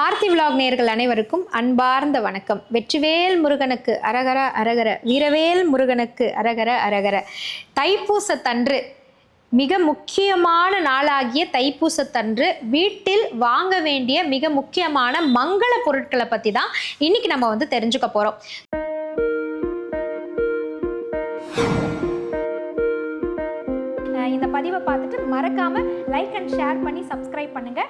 Aarthi vlog நேர்கள் அனைவருக்கும் அன்பார்ந்த வணக்கம். வெற்றிவேல் முருகனுக்கு அரகர அரகர வீரவேல் முருகனுக்கு அரகர அரகர. தைப்பூசத்தன்று மிக முக்கியமான நாளாகிய தைப்பூசத்தன்று வீட்டில் வாங்க வேண்டிய மிக முக்கியமான மங்கள பொருட்களை பற்றி தான் இன்னைக்கு நம்ம வந்து தெரிஞ்சுக்க போகிறோம் இந்த பதிவை பார்த்துட்டு மறக்காமல் லைக் அண்ட் ஷேர் பண்ணி சப்ஸ்கிரைப் பண்ணுங்கள்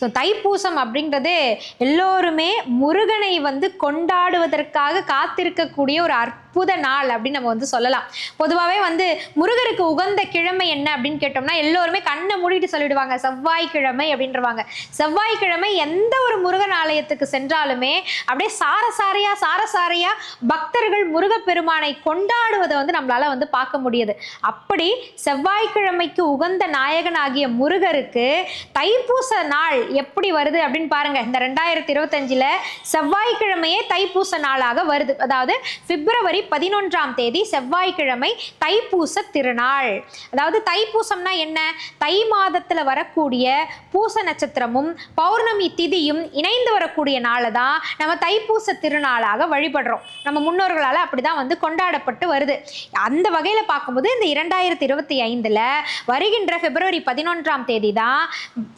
ஸோ தைப்பூசம் அப்படின்றது எல்லோருமே முருகனை வந்து கொண்டாடுவதற்காக காத்திருக்கக்கூடிய ஒரு அற்புத நாள் அப்படின்னு நம்ம வந்து சொல்லலாம். பொதுவாகவே வந்து முருகருக்கு உகந்த கிழமை என்ன அப்படின்னு கேட்டோம்னா எல்லோருமே கண்ணை மூடிட்டு சொல்லிடுவாங்க. செவ்வாய்க்கிழமை அப்படின்றவாங்க. செவ்வாய்க்கிழமை எந்த ஒரு முருகன் ஆலயத்துக்கு சென்றாலுமே அப்படியே சாரசாரையா சாரசாரையா பக்தர்கள் முருகப்பெருமானை கொண்டாடுவதை வந்து நம்மளால வந்து பார்க்க முடியுது. அப்படி செவ்வாய்க்கிழமைக்கு உகந்த நாயகனாகிய முருகருக்கு தைப்பூச நாள் எப்படி வருது அப்படின்னு பாருங்க. இந்த ரெண்டாயிரத்தி இருபத்தஞ்சில் செவ்வாய்க்கிழமையே தைப்பூச நாளாக வருது. அதாவது பிப்ரவரி பதினொன்றாம் தேதி செவ்வாய்க்கிழமை தைப்பூச திருநாள். அதாவது தைப்பூசம்னா என்ன? தை மாதத்தில் வரக்கூடிய பூச நட்சத்திரமும் பௌர்ணமி திதியும் இணைந்து வரக்கூடிய நாளை தான் நம்ம தைப்பூச திருநாளாக வழிபடுறோம். நம்ம முன்னோர்களால் அப்படிதான் வந்து கொண்டாடப்பட்டு வருது. அந்த வகையில் பார்க்கும்போது இந்த இரண்டாயிரத்தி இருபத்தி ஐந்தில் வருகின்ற பிப்ரவரி பதினொன்றாம் தேதி தான்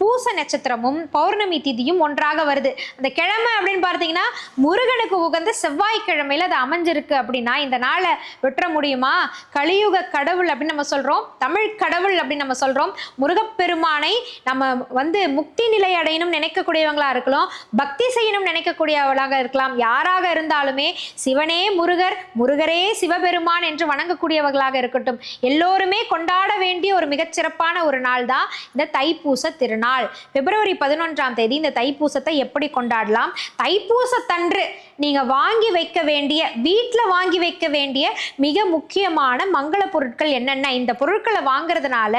பூச நட்சத்திரமும் பௌர்ணமி திதியும் ஒன்றாக வருது. அந்த கிழமை அப்படின்னு பார்த்தீங்கன்னா முருகனுக்கு உகந்த செவ்வாய்க்கிழமையில் அது அமைஞ்சிருக்கு அப்படின்னா இந்த நாளை வெற்ற முடியுமா? கலியுக கடவுள் அப்படின்னு நம்ம சொல்றோம். தமிழ் கடவுள் அப்படின்னு நம்ம சொல்றோம். முருகப்பெருமானை நம்ம வந்து முக்தி நிலை அடையணும் நினைக்கக்கூடியவங்களா இருக்கலாம். பக்தி செய்யணும் நினைக்கக்கூடியவளாக இருக்கலாம். யாராக இருந்தாலுமே சிவனே முருகர் முருகரே சிவபெருமான் என்று வணங்கக்கூடியவர்களாக இருக்கட்டும். எல்லோருமே கொண்டாட வேண்டிய ஒரு மிகச்சிறப்பான ஒரு நாள் தான் இந்த தைப்பூச திருநாள். பிப்ரவரி பதினொன்றாம் தேதி இந்த தைப்பூசத்தை எப்படி கொண்டாடலாம்? தைப்பூசத்தன்று நீங்க வாங்கி வைக்க வேண்டிய வீட்டில் வாங்கி வைக்க வேண்டிய மிக முக்கியமான மங்கள பொருட்கள் என்னென்ன இந்த பொருட்களை வாங்குறதுனால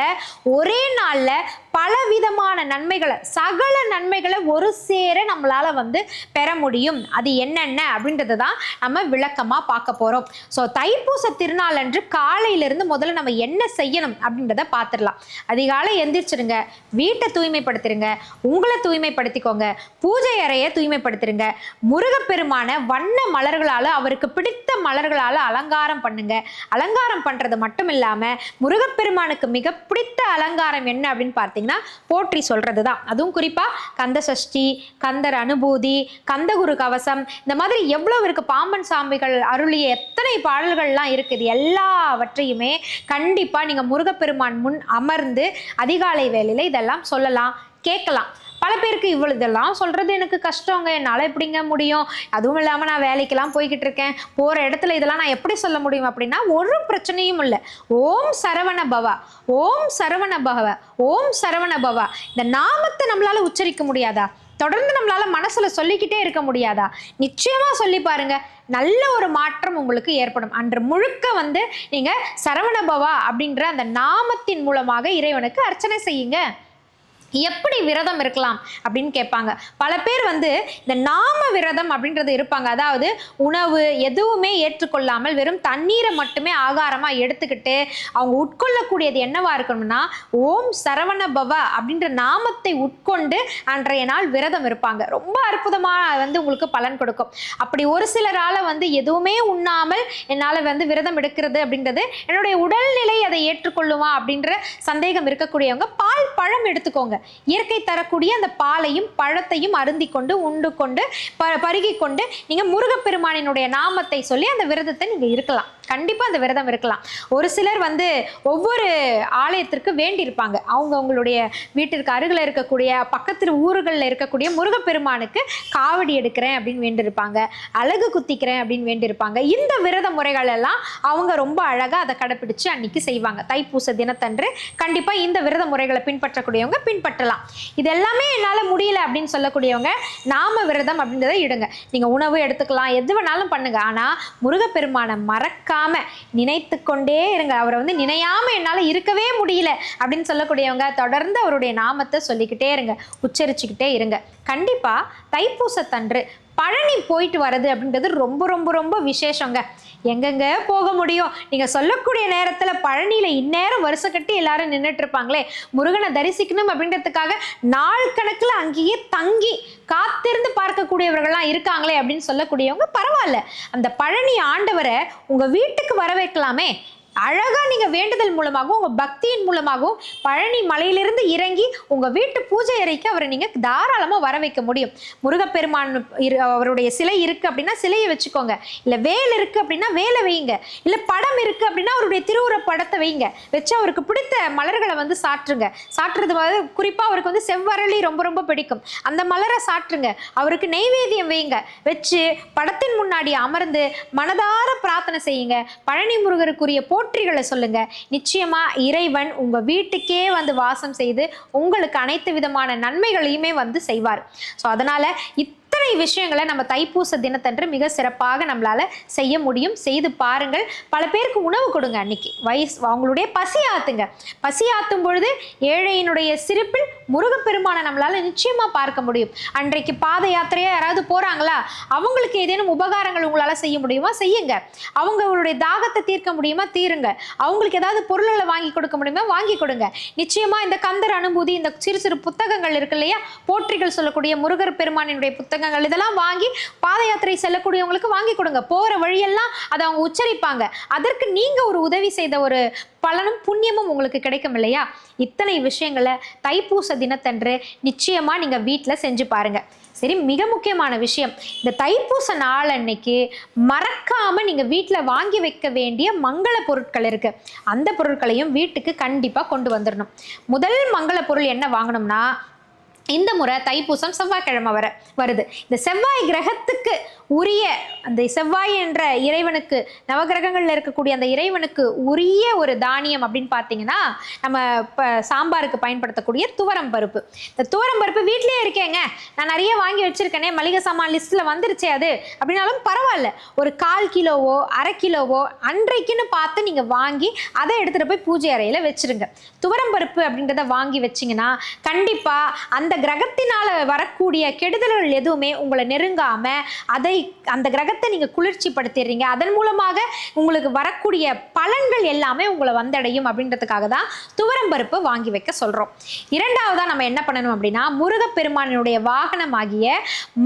ஒரே நாளில் பல விதமான நன்மைகளை சகல நன்மைகளை ஒரு சேர நம்மளால வந்து பெற முடியும். அது என்னென்ன அப்படின்றது தான் நம்ம விளக்கமா பார்க்க போறோம். ஸோ தைப்பூச திருநாள் அன்று காலையிலிருந்து முதல்ல நம்ம என்ன செய்யணும் அப்படின்றத பார்த்துடலாம். அதிகாலை எந்திரிச்சிருங்க வீட்டை தூய்மைப்படுத்திருங்க உங்களை தூய்மைப்படுத்திக்கோங்க பூஜை அறையை தூய்மைப்படுத்திருங்க. முருகப்பெருமான வண்ண மலர்களால் அவருக்கு பிடித்த மலர்களால் அலங்காரம் பண்ணுங்க. அலங்காரம் பண்ணுறது மட்டும் இல்லாமல் முருகப்பெருமானுக்கு மிக பிடித்த அலங்காரம் என்ன அப்படின்னு பார்த்தீங்கன்னா போற்றி சொல்கிறது தான் அதுவும் குறிப்பாக கந்த சஷ்டி கந்தர் அனுபூதி கந்தகுரு கவசம் இந்த மாதிரி எவ்வளோ இருக்குது பாம்பன் சாமிகள் அருளிய எத்தனை பாடல்கள்லாம் இருக்குது எல்லாவற்றையுமே கண்டிப்பாக நீங்கள் முருகப்பெருமான் முன் அமர்ந்து அதிகாலை வேலையில் இதெல்லாம் சொல்லலாம் கேட்கலாம். பல பேருக்கு இவ்வளோ இதெல்லாம் சொல்கிறது எனக்கு கஷ்டங்க. என்னால் எப்படிங்க முடியும்? அதுவும் இல்லாமல் நான் வேலைக்கெல்லாம் போய்கிட்டு இருக்கேன். போகிற இடத்துல இதெல்லாம் நான் எப்படி சொல்ல முடியும் அப்படின்னா ஒரு பிரச்சனையும் இல்லை. ஓம் சரவண பவா. ஓம் சரவண பவ. ஓம் சரவண பவா. இந்த நாமத்தை நம்மளால் உச்சரிக்க முடியாதா? தொடர்ந்து நம்மளால மனசுல சொல்லிக்கிட்டே இருக்க முடியாதா? நிச்சயமா சொல்லி பாருங்க. நல்ல ஒரு மாற்றம் உங்களுக்கு ஏற்படும். அன்று முழுக்க வந்து நீங்க சரவணபவா அப்படின்ற அந்த நாமத்தின் மூலமாக இறைவனுக்கு அர்ச்சனை செய்யுங்க. எப்படி விரதம் இருக்கலாம் அப்படின்னு கேட்பாங்க. பல பேர் வந்து இந்த நாம விரதம் அப்படின்றது இருப்பாங்க. அதாவது உணவு எதுவுமே ஏற்றுக்கொள்ளாமல் வெறும் தண்ணீரை மட்டுமே ஆகாரமாக எடுத்துக்கிட்டு அவங்க உட்கொள்ளக்கூடியது என்னவா இருக்கணும்னா ஓம் சரவண பவ அப்படின்ற நாமத்தை உட்கொண்டு அன்றைய நாள் விரதம் இருப்பாங்க. ரொம்ப அற்புதமாக வந்து உங்களுக்கு பலன் கொடுக்கும். அப்படி ஒரு சிலரால் வந்து எதுவுமே உண்ணாமல் என்னால் வந்து விரதம் எடுக்கிறது அப்படின்றது என்னுடைய உடல்நிலை அதை ஏற்றுக்கொள்ளுமா அப்படின்ற சந்தேகம் இருக்கக்கூடியவங்க பால் பழம் எடுத்துக்கோங்க. இயற்கை தரக்கூடிய அந்த பாலையும் பழத்தையும் அருந்தி கொண்டு உண்டு கொண்டு ப பருகி கொண்டு நீங்கள் முருகப்பெருமானினுடைய நாமத்தை சொல்லி அந்த விரதத்தை நீங்கள் இருக்கலாம். கண்டிப்பாக அந்த விரதம் இருக்கலாம். ஒரு சிலர் வந்து ஒவ்வொரு ஆலயத்திற்கு வேண்டியிருப்பாங்க. அவங்க அவங்களுடைய வீட்டிற்கு அருகில் இருக்கக்கூடிய பக்கத்து ஊர்களில் இருக்கக்கூடிய முருகப்பெருமானுக்கு காவடி எடுக்கிறேன் அப்படின்னு வேண்டியிருப்பாங்க. அழகு குத்திக்கிறேன் அப்படின்னு வேண்டியிருப்பாங்க. இந்த விரத முறைகள் எல்லாம் அவங்க ரொம்ப அழகாக அதை கடைப்பிடிச்சு அன்னைக்கு செய்வாங்க. தைப்பூச தினத்தன்று கண்டிப்பாக இந்த விரத முறைகளை பின்பற்றக்கூடியவங்க பின்பற்றலாம். இது எல்லாமே என்னால் முடியல அப்படின்னு சொல்லக்கூடியவங்க நாம விரதம் அப்படின்றத இடுங்க. நீங்கள் உணவு எடுத்துக்கலாம் எது வேணாலும் பண்ணுங்க. ஆனால் முருகப்பெருமானை மறக்காம நினைத்து கொண்டே இருங்க. அவரை வந்து நினையாம என்னால் இருக்கவே முடியல அப்படின்னு சொல்லக்கூடியவங்க தொடர்ந்து அவருடைய நாமத்தை சொல்லிக்கிட்டே இருங்க. உச்சரிச்சுக்கிட்டே இருங்க. கண்டிப்பாக தைப்பூசத்தன்று பழனி போயிட்டு வர்றது அப்படின்றது ரொம்ப ரொம்ப ரொம்ப விசேஷங்க. எங்கெங்க போக முடியும்? நீங்க சொல்லக்கூடிய நேரத்துல பழனியில இந்நேரம் வருஷ கட்டி எல்லாரும் நின்றுட்டு இருப்பாங்களே முருகனை தரிசிக்கணும் அப்படின்றதுக்காக நாள் கணக்குல அங்கேயே தங்கி காத்திருந்து பார்க்கக்கூடியவர்கள்லாம் இருக்காங்களே அப்படின்னு சொல்லக்கூடியவங்க பரவாயில்ல. அந்த பழனி ஆண்டவரை உங்க வீட்டுக்கு வர வைக்கலாமே அழகாக நீங்கள் வேண்டுதல் மூலமாகவும் உங்கள் பக்தியின் மூலமாகவும் பழனி மலையிலிருந்து இறங்கி உங்கள் வீட்டு பூஜை அறைக்கு அவரை நீங்கள் தாராளமாக வர வைக்க முடியும். முருகப்பெருமான் இரு- அவருடைய சிலை இருக்குது அப்படின்னா சிலையை வச்சுக்கோங்க. இல்லை வேல் இருக்குது அப்படின்னா வேலை வைங்க இல்லை படம் இருக்குது அப்படின்னா அவருடைய திருவுர படத்தை வைங்க வச்சு அவருக்கு பிடித்த மலர்களை வந்து சாற்றுங்க. சாற்றுறது வந்து குறிப்பாக அவருக்கு வந்து செவ்வரளி ரொம்ப ரொம்ப பிடிக்கும். அந்த மலரை சாற்றுங்க. அவருக்கு நெய்வேதியம் வைங்க வச்சு படத்தின் முன்னாடி அமர்ந்து மனதார பிரார்த்தனை செய்யுங்க. பழனி முருகருக்குரிய போற்றிகளை சொல்லுங்க. நிச்சயமா இறைவன் உங்க வீட்டுக்கே வந்து வாசம் செய்து உங்களுக்கு அனைத்து விதமான நன்மைகளையுமே வந்து செய்வார். ஸோ அதனால இத்தனை விஷயங்களை நம்ம தைப்பூச தினத்தன்று மிக சிறப்பாக நம்மளால செய்ய முடியும். செய்து பாருங்கள். பல பேருக்கு உணவு கொடுங்க அன்னைக்கு. வயசு அவங்களுடைய பசி ஆத்துங்க. பசி ஆத்தும் பொழுது ஏழையினுடைய சிரிப்பில் முருகப்பெருமானை நம்மளால நிச்சயமா பார்க்க முடியும். அன்றைக்கு பாத யாத்திரையா யாராவது போறாங்களா? அவங்களுக்கு ஏதேனும் உபகாரங்கள் உங்களால செய்ய முடியுமா? செய்யுங்க. அவங்களுடைய தாகத்தை தீர்க்க முடியுமா? தீருங்க. அவங்களுக்கு ஏதாவது பொருள்களை வாங்கி கொடுக்க முடியுமா? வாங்கி கொடுங்க. நிச்சயமா இந்த கந்தர் அனுபூதி இந்த சிறு சிறு புத்தகங்கள் இருக்கு இல்லையா? போற்றிகள் சொல்லக்கூடிய முருகர் பெருமானினுடைய புத்தகங்கள் இதெல்லாம் வாங்கி பாத யாத்திரை செல்லக்கூடியவங்களுக்கு வாங்கி கொடுங்க. போகிற வழியெல்லாம் அதை அவங்க உச்சரிப்பாங்க. அதற்கு நீங்கள் ஒரு உதவி செய்த ஒரு பலனும் புண்ணியமும் உங்களுக்கு கிடைக்கும் இல்லையா? இத்தனை விஷயங்களை தைப்பூச தினத்தன்று நிச்சயமாக நீங்கள் வீட்டில் செஞ்சு பாருங்கள் சரி மிக முக்கியமான விஷயம். இந்த தைப்பூச நாள் அன்னைக்கு மறக்காமல் நீங்கள் வீட்டில் வாங்கி வைக்க வேண்டிய மங்கள பொருட்கள் இருக்குது அந்த பொருட்களையும் வீட்டுக்கு கண்டிப்பாக கொண்டு வந்துடணும் முதல் மங்கள பொருள் என்ன வாங்கணும்னா இந்த முறை தைப்பூசம் செவ்வாய்க்கிழமை வர வருது. இந்த செவ்வாய் கிரகத்துக்கு உரிய அந்த செவ்வாய் என்ற இறைவனுக்கு நவகிரகங்களில் இருக்கக்கூடிய அந்த இறைவனுக்கு உரிய ஒரு தானியம் அப்படின்னு பார்த்தீங்கன்னா நம்ம இப்போ சாம்பாருக்கு பயன்படுத்தக்கூடிய துவரம் பருப்பு. இந்த துவரம் பருப்பு வீட்டிலே இருக்கேங்க. நான் நிறைய வாங்கி வச்சிருக்கேனே. மளிகை சாமான் லிஸ்ட்டில் வந்துருச்சே அது. அப்படின்னாலும் பரவாயில்ல. ஒரு கால் கிலோவோ அரை கிலோவோ அன்றைக்குன்னு பார்த்து நீங்கள் வாங்கி அதை எடுத்துகிட்டு போய் பூஜை அறையில் வச்சுருங்க. துவரம் பருப்பு அப்படின்றத வாங்கி வச்சீங்கன்னா கண்டிப்பாக அந்த கிரகத்தினால வரக்கூடிய கெடுதல்கள் எதுவுமே உங்களை நெருங்காமல் அதை அந்த கிரகத்தை நீங்கள் குளிர்ச்சிப்படுத்திடுறீங்க. அதன் மூலமாக உங்களுக்கு வரக்கூடிய பலன்கள் எல்லாமே உங்களை வந்தடையும் அப்படின்றதுக்காக தான் துவரம் பருப்பு வாங்கி வைக்க சொல்கிறோம் இரண்டாவதாக நம்ம என்ன பண்ணணும் அப்படின்னா முருகப்பெருமானினுடைய வாகனமாகிய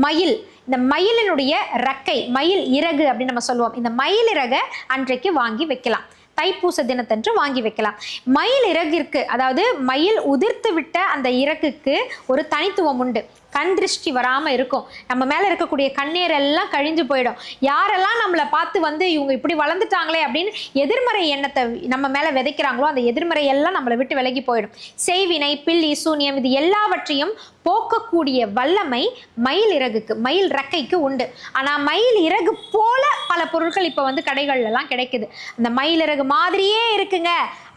மயில் இந்த மயிலினுடைய ரக்கை மயில் இறகு அப்படின்னு நம்ம சொல்லுவோம். இந்த மயில் இறகை அன்றைக்கு வாங்கி வைக்கலாம். தைப்பூச தினத்தன்று வாங்கி வைக்கலாம். மயில் இறகிற்கு அதாவது மயில் உதிர்த்து விட்ட அந்த இறகுக்கு ஒரு தனித்துவம் உண்டு. கண் திருஷ்டி வராமல் இருக்கும். நம்ம மேலே இருக்கக்கூடிய கண்ணீர் எல்லாம் கழிஞ்சு போயிடும். யாரெல்லாம் நம்மளை பார்த்து வந்து இவங்க இப்படி வளர்ந்துட்டாங்களே அப்படின்னு எதிர்மறை எண்ணத்தை நம்ம மேலே விதைக்கிறாங்களோ அந்த எதிர்மறை எல்லாம் நம்மளை விட்டு விலகி போயிடும். செய்வினை பில்லி சூனியம் இது எல்லாவற்றையும் போக்கக்கூடிய வல்லமை மயில் இறகுக்கு மயில் ரெக்கைக்கு உண்டு. ஆனால் மயில் இறகு போல பல பொருட்கள் இப்போ வந்து கடைகள்லாம் கிடைக்குது. அந்த மயில் இறகு மாதிரியே இருக்குங்க.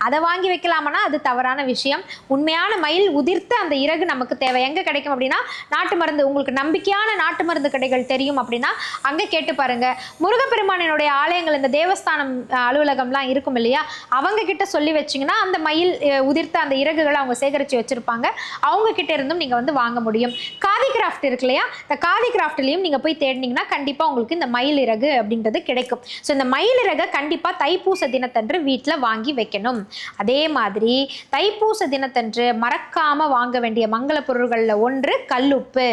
அதை வாங்கி வைக்கலாமனா அது தவறான விஷயம். உண்மையான மயில் உதிர்த்த அந்த இறகு நமக்கு தேவை. எங்கே கிடைக்கும் அப்படின்னா நாட்டு மருந்து உங்களுக்கு நம்பிக்கையான நாட்டு மருந்து கடைகள் தெரியும் அப்படின்னா அங்கே கேட்டு பாருங்க. முருகப்பெருமானினுடைய ஆலயங்கள் இந்த தேவஸ்தானம் அலுவலகம்லாம் இருக்கும் இல்லையா? அவங்க கிட்ட சொல்லி வச்சீங்கன்னா அந்த மயில் உதிர்த்த அந்த இறகுகளை அவங்க சேகரித்து வச்சுருப்பாங்க. அவங்க கிட்ட இருந்தும் நீங்கள் வந்து வாங்க முடியும். காதி கிராஃப்ட் இருக்கு இல்லையா? இந்த காதி கிராஃப்ட்லேயும் நீங்கள் போய் தேடினீங்கன்னா கண்டிப்பாக உங்களுக்கு இந்த மயில் இறகு அப்படின்றது கிடைக்கும். ஸோ இந்த மயில் இறகை கண்டிப்பாக தைப்பூச தினத்தன்று வீட்டில் வாங்கி வைக்கணும். அதே மாதிரி தைப்பூச தினத்தன்று மறக்காம வாங்க வேண்டிய மங்கள பொருள்களில் ஒன்று கல்லுப்பு.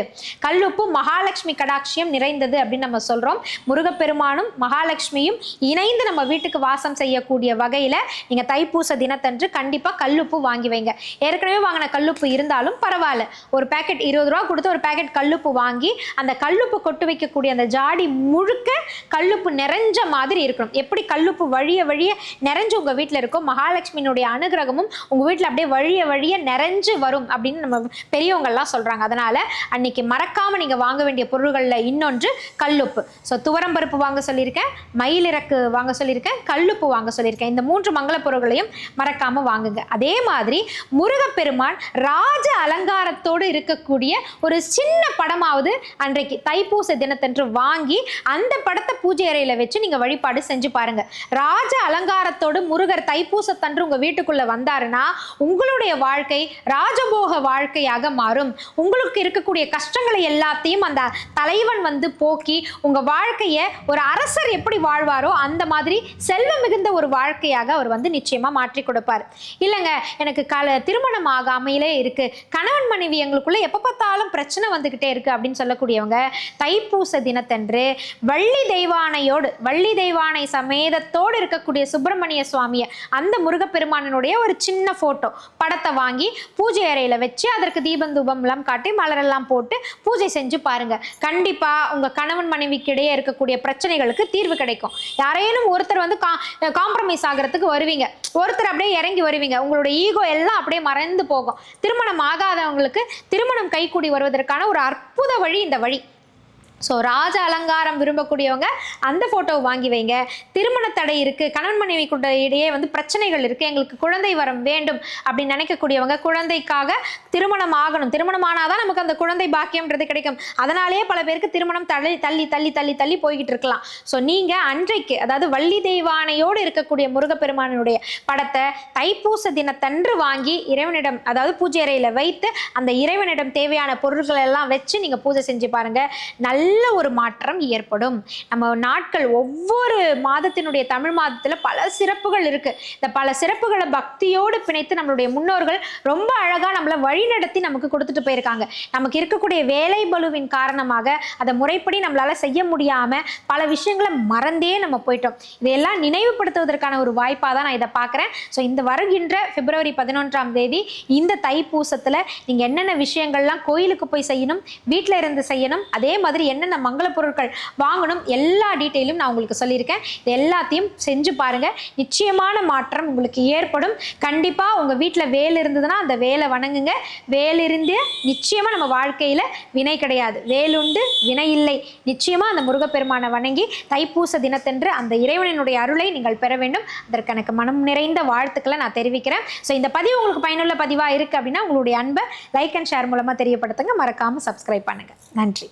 கல்லுப்பு மகாலட்சுமி கடாட்சியம் நிறைந்தது அப்படின்னு நம்ம சொல்றோம். முருகப்பெருமானும் மகாலட்சுமியும் இணைந்து நம்ம வீட்டுக்கு வாசம் செய்யக்கூடிய வகையில நீங்க தைப்பூச தினத்தன்று கண்டிப்பா கல்லுப்பு வாங்கி வைங்க. ஏற்கனவே வாங்கின கல்லுப்பு இருந்தாலும் பரவாயில்ல. ஒரு பேக்கெட் இருபது ரூபா கொடுத்து ஒரு பேக்கெட் கல்லுப்பு வாங்கி அந்த கல்லுப்பு கொட்டு வைக்கக்கூடிய அந்த ஜாடி முழுக்க கல்லுப்பு நிறைஞ்ச மாதிரி இருக்கணும். எப்படி கல்லுப்பு வழிய வழிய நிறைஞ்சு உங்க வீட்டில் இருக்கோ மகாலட்சுமியினுடைய அனுகிரகமும் உங்கள் வீட்டில் அப்படியே வழிய வழிய நிறைஞ்சு வரும் அப்படின்னு நம்ம பெரியவங்கள்லாம் சொல்கிறாங்க அதனால் அன்னைக்கு மறக்காமல் நீங்கள் வாங்க வேண்டிய பொருள்களில் இன்னொன்று கல்லுப்பு. ஸோ துவரம் பருப்பு வாங்க சொல்லியிருக்கேன் மயிலிறக்கு வாங்க சொல்லியிருக்கேன் கல்லுப்பு வாங்க சொல்லியிருக்கேன். இந்த மூன்று மங்கள பொருள்களையும் மறக்காமல் வாங்குங்க. அதே மாதிரி முருகப்பெருமான் ராஜ அலங்காரத்தோடு இருக்கக்கூடிய ஒரு சின்ன படமாவது அன்றைக்கு தைப்பூச தினத்தன்று வாங்கி அந்த படத்தை பூஜை அறையில் வச்சு நீங்கள் வழிபாடு செஞ்சு பாருங்கள் ராஜ அலங்காரத்தோடு முருகர் தைப்பூசத்தன்று சந்திரன் உங்க வீட்டுக்குள்ள வந்தாருன்னா உங்களுடைய வாழ்க்கை ராஜபோக வாழ்க்கையாக மாறும். உங்களுக்கு இருக்கக்கூடிய கஷ்டங்களை எல்லாத்தையும் அந்த தலைவன் வந்து போக்கி உங்க வாழ்க்கையை ஒரு அரசர் எப்படி வாழ்வாரோ அந்த மாதிரி செல்வம் மிகுந்த ஒரு வாழ்க்கையாக அவர் வந்து நிச்சயமா மாற்றி கொடுப்பார். இல்லைங்க எனக்கு கல திருமணம் ஆகாமையிலே இருக்கு. கணவன் மனைவி எங்களுக்குள்ள எப்போ பார்த்தாலும் பிரச்சனை வந்துகிட்டே இருக்கு அப்படின்னு சொல்லக்கூடியவங்க தைப்பூச தினத்தன்று வள்ளி தெய்வானையோடு வள்ளி தெய்வானை சமேதத்தோடு இருக்கக்கூடிய சுப்பிரமணிய சுவாமியை அந்த முருக முருகப்பெருமானனுடைய ஒரு சின்ன போட்டோ படத்தை வாங்கி பூஜை அறையில வச்சு அதற்கு தீபம் தூபம் எல்லாம் காட்டி மலரெல்லாம் போட்டு பூஜை செஞ்சு பாருங்க. கண்டிப்பா உங்க கணவன் மனைவிக்கு இடையே இருக்கக்கூடிய பிரச்சனைகளுக்கு தீர்வு கிடைக்கும். யாரேனும் ஒருத்தர் வந்து காம்ப்ரமைஸ் ஆகிறதுக்கு வருவீங்க. ஒருத்தர் அப்படியே இறங்கி வருவீங்க. உங்களோட ஈகோ எல்லாம் அப்படியே மறைந்து போகும். திருமணம் ஆகாதவங்களுக்கு திருமணம் கைகூடி வருவதற்கான ஒரு அற்புத வழி இந்த வழி. ஸோ ராஜ அலங்காரம் விரும்பக்கூடியவங்க அந்த ஃபோட்டோவை வாங்கி வைங்க. திருமண தடை இருக்குது கணவன் மனைவி கூட இடையே வந்து பிரச்சனைகள் இருக்குது எங்களுக்கு குழந்தை வரம் வேண்டும் அப்படின்னு நினைக்கக்கூடியவங்க குழந்தைக்காக திருமணம் ஆகணும். திருமணம் ஆனாதான் நமக்கு அந்த குழந்தை பாக்கியம்ன்றது கிடைக்கும். அதனாலேயே பல பேருக்கு திருமணம் தள்ளி தள்ளி தள்ளி தள்ளி தள்ளி போய்கிட்டு இருக்கலாம். ஸோ நீங்கள் அன்றைக்கு அதாவது வள்ளி தெய்வானையோடு இருக்கக்கூடிய முருகப்பெருமானுடைய படத்தை தைப்பூச தினத்தன்று வாங்கி இறைவனிடம் அதாவது பூஜை அறையில் வைத்து அந்த இறைவனிடம் தேவையான பொருட்கள் எல்லாம் வச்சு நீங்கள் பூஜை செஞ்சு பாருங்கள் நல்ல நல்ல ஒரு மாற்றம் ஏற்படும். நம்ம நாட்கள் ஒவ்வொரு மாதத்தினுடைய தமிழ் மாதத்தில் பல சிறப்புகள் இருக்குது இந்த பல சிறப்புகளை பக்தியோடு பிணைத்து நம்மளுடைய முன்னோர்கள் ரொம்ப அழகாக நம்மளை வழிநடத்தி நமக்கு கொடுத்துட்டு போயிருக்காங்க. நமக்கு இருக்கக்கூடிய வேலை பலுவின் காரணமாக அதை முறைப்படி நம்மளால் செய்ய முடியாமல் பல விஷயங்களை மறந்தே நம்ம போயிட்டோம். இதையெல்லாம் நினைவுபடுத்துவதற்கான ஒரு வாய்ப்பாக தான் நான் இதை பார்க்குறேன். ஸோ இந்த வருகின்ற பிப்ரவரி பதினொன்றாம் தேதி இந்த தைப்பூசத்தில் நீங்கள் என்னென்ன விஷயங்கள்லாம் கோயிலுக்கு போய் செய்யணும் வீட்டில் இருந்து செய்யணும் அதே மாதிரி என்னென்ன மங்கள பொருட்கள் வாங்கணும் எல்லா டீட்டெயிலும் நான் உங்களுக்கு சொல்லியிருக்கேன். இது எல்லாத்தையும் செஞ்சு பாருங்கள் நிச்சயமான மாற்றம் உங்களுக்கு ஏற்படும். கண்டிப்பாக உங்கள் வீட்டில் வேல் இருந்ததுன்னா அந்த வேலை வணங்குங்க. வேல் இருந்து நிச்சயமாக நம்ம வாழ்க்கையில் வினை கிடையாது. வேலுண்டு வினை இல்லை. நிச்சயமாக அந்த முருகப்பெருமானை வணங்கி தைப்பூச தினத்தன்று அந்த இறைவனினுடைய அருளை நீங்கள் பெற வேண்டும். அதற்கு எனக்கு மனம் நிறைந்த வாழ்த்துக்களை நான் தெரிவிக்கிறேன். ஸோ இந்த பதிவு உங்களுக்கு பயனுள்ள பதிவாக இருக்குது அப்படின்னா உங்களுடைய அன்பை லைக் அண்ட் ஷேர் மூலமாக தெரியப்படுத்துங்க. மறக்காமல் சப்ஸ்கிரைப் பண்ணுங்கள் நன்றி.